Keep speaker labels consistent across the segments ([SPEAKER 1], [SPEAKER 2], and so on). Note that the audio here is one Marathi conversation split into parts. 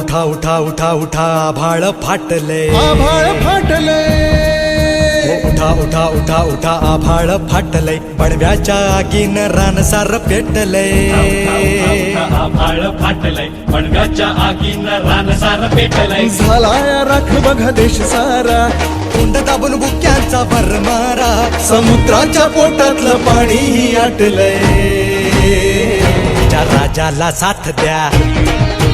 [SPEAKER 1] उठा उठा उठा उठा आभाळ फाटले.
[SPEAKER 2] आभाळ फाटले.
[SPEAKER 1] उठा उठा उठा उठा आभाळ फाटले. बडव्याच्या आगीन रानसार पेटले.
[SPEAKER 3] आभाळ फाटलंय पडव्याच्या आगीनं रानसार पेटलंय
[SPEAKER 2] झालाय राख बघा देश सारा.
[SPEAKER 1] कुंड दाबून बुक्यांचा भरमारा.
[SPEAKER 2] समुद्राच्या पोटातलं पाणी आटलंय
[SPEAKER 1] तुमच्या राजाला साथ द्या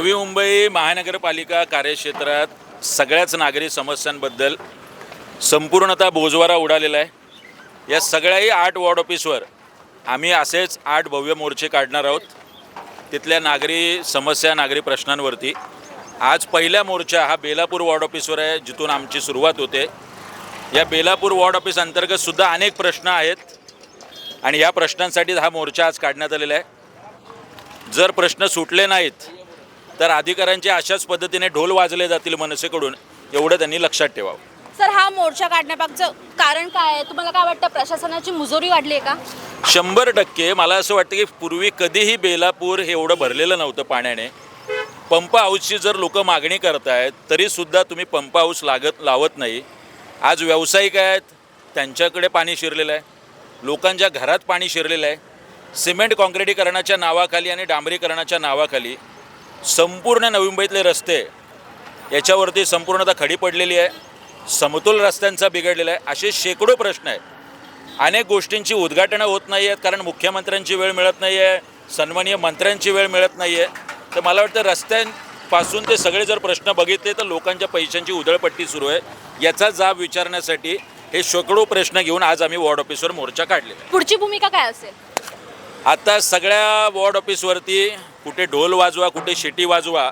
[SPEAKER 4] नवी मुंबई महानगरपालिका कार्यक्षेत्रात सगळ्याच नागरी समस्यांबद्दल संपूर्णतः बोजवारा उडालेला आहे. या सगळ्याही आठ वॉर्ड ऑफिसवर आम्ही असेच आठ भव्य मोर्चे काढणार आहोत. तिथल्या नागरी समस्या नागरी प्रश्नांवरती. आज पहिला मोर्चा हा बेलापूर वॉर्ड ऑफिसवर आहे जिथून आमची सुरुवात होते. या बेलापूर वॉर्ड ऑफिस अंतर्गत सुद्धा अनेक प्रश्न आहेत आणि या प्रश्नांसाठी हा मोर्चा आज काढण्यात आलेला आहे. जर प्रश्न सुटले नाहीत तर अधिकाऱ्यांच्या अशाच पद्धतीने ढोल वाजले जातील मनसेकडून एवढं त्यांनी लक्षात ठेवावं.
[SPEAKER 5] सर हा मोर्चा काढण्यामागचं कारण काय आहे? तुम्हाला काय वाटतं प्रशासनाची मुजोरी वाढली आहे का?
[SPEAKER 4] शंभर टक्के. मला असं वाटतं की पूर्वी कधीही बेलापूर हे एवढं भरलेलं नव्हतं पाण्याने. पंप हाऊसची जर लोक मागणी करतायत तरीसुद्धा तुम्ही पंप हाऊस लागत लावत नाही. आज व्यावसायिक आहेत त्यांच्याकडे पाणी शिरलेलं आहे. लोकांच्या घरात पाणी शिरलेलं आहे. सिमेंट काँक्रिटीकरणाच्या नावाखाली आणि डांबरीकरणाच्या नावाखाली संपूर्ण नवी मुंबईतले रस्ते याच्यावरती संपूर्णतः खडी पडलेली आहे समतोल रस्त्यांचा बिघडलेला आहे असे शेकडो प्रश्न आहेत. अनेक गोष्टींची उद्घाटनं होत नाही आहेत कारण मुख्यमंत्र्यांची वेळ मिळत नाही आहे सन्माननीय मंत्र्यांची वेळ मिळत नाही आहे. तर मला वाटतं रस्त्यांपासून ते सगळे जर प्रश्न बघितले तर लोकांच्या पैशांची उधळपट्टी सुरू आहे. याचा जाब विचारण्यासाठी हे शेकडो प्रश्न घेऊन आज आम्ही वॉर्ड ऑफिसवर मोर्चा काढलेला आहे.
[SPEAKER 5] पुढची भूमिका काय असेल?
[SPEAKER 4] आता सगळ्या वॉर्ड ऑफिसवरती कुठे ढोल वाजवा कुठे शिटी वाजवा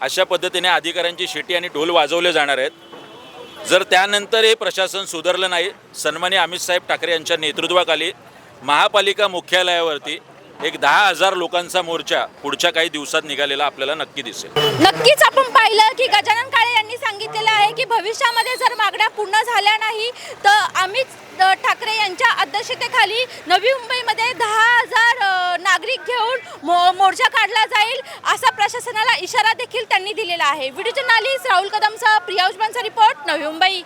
[SPEAKER 4] अशा पद्धतीने अधिकाऱ्यांची शिटी आणि ढोल वाजवले जाणार आहेत. जर त्यानंतर हे प्रशासन सुधारलं नाही सन्मानी अमित साहेब ठाकरे यांच्या नेतृत्वाखाली महापालिका मुख्यालयावरती एक दहा हजार लोकांचा मोर्चा पुढच्या काही दिवसात निघालेला आपल्याला नक्की दिसेल.
[SPEAKER 5] नक्कीच आपण पाहिलं की गजानन काळे यांनी सांगितलेलं आहे की भविष्यामध्ये जर मागण्या पूर्ण झाल्या नाही तर अमित ठाकरे यांच्या अध्यक्षतेखाली नवी मुंबईमध्ये दहा हजार नागरिक घेऊन मो मोर्चा काढला जाईल असा प्रशासनाला इशारा देखील त्यांनी दिलेला आहे. व्हिडिओ जर्नालिस्ट राहुल कदमचा प्रिया उजमानचा रिपोर्ट नवी मुंबई.